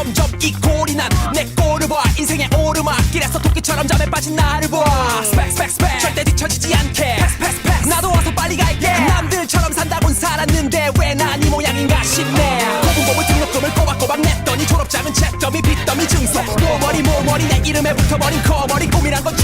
점점 이 꼴이 난내 꼴을 봐. 인생의 오르막길에서 토끼처럼 잠에 빠진 나를 봐. 스펙 스펙 스펙. 절대 뒤처지지 않게. 패스 패스 패스. 나도 와서 빨리 갈게. 남들처럼 산다 본 살았는데 왜 난 이 모양인가 싶네. 고분고분 등록금을 꼬박꼬박 냈더니 졸업장은 채점이 빚더미 증서 노머리 모머리 내 이름에 붙어버린 커머리 꿈이란 건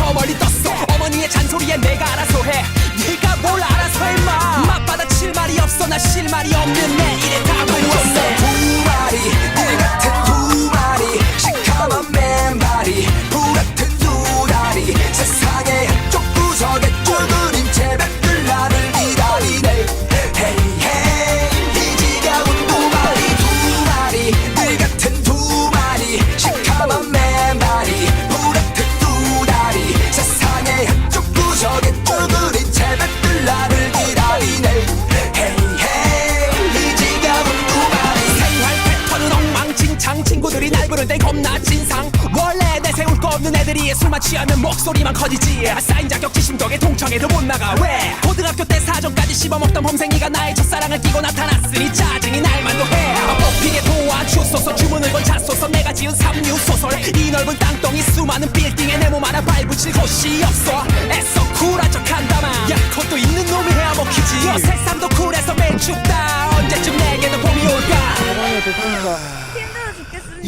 세울 거 없는 애들이 술만 취하면 목소리만 커지지. 쌓인 자격지 심 덕에 동청에도 못 나가. 왜? 고등학교 때 사정까지 씹어먹던 범생이가 나의 첫사랑을 끼고 나타났으니 짜증이 날만도 해. 뽑히게 도와주소서 주문을 건 잣소서. 내가 지은 삼류 소설. 이 넓은 땅덩이 수많은 빌딩에 내 몸 하나 발붙일 곳이 없어. 애써 쿨한 척한다만 야 그것도 있는 놈이 해야 먹히지. 여 세상도 쿨해서 매일 춥다. 언제쯤 내게도 봄이 올까? 힘들어 죽겠습니다.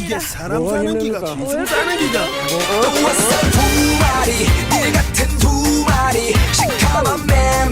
이게 사람 사는 기가 무슨 사는 기가 또 왔어. 두 마리 늘 같은 두 마리 시커먼 맨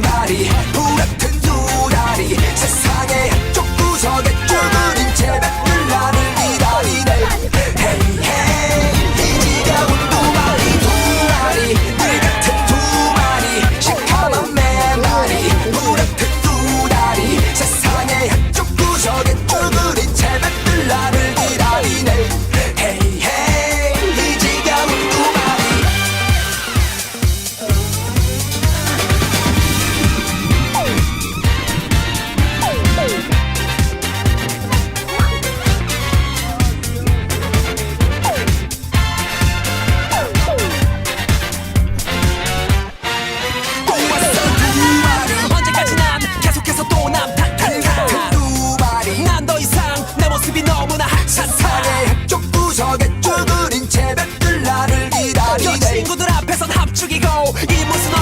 죽이고 이 모습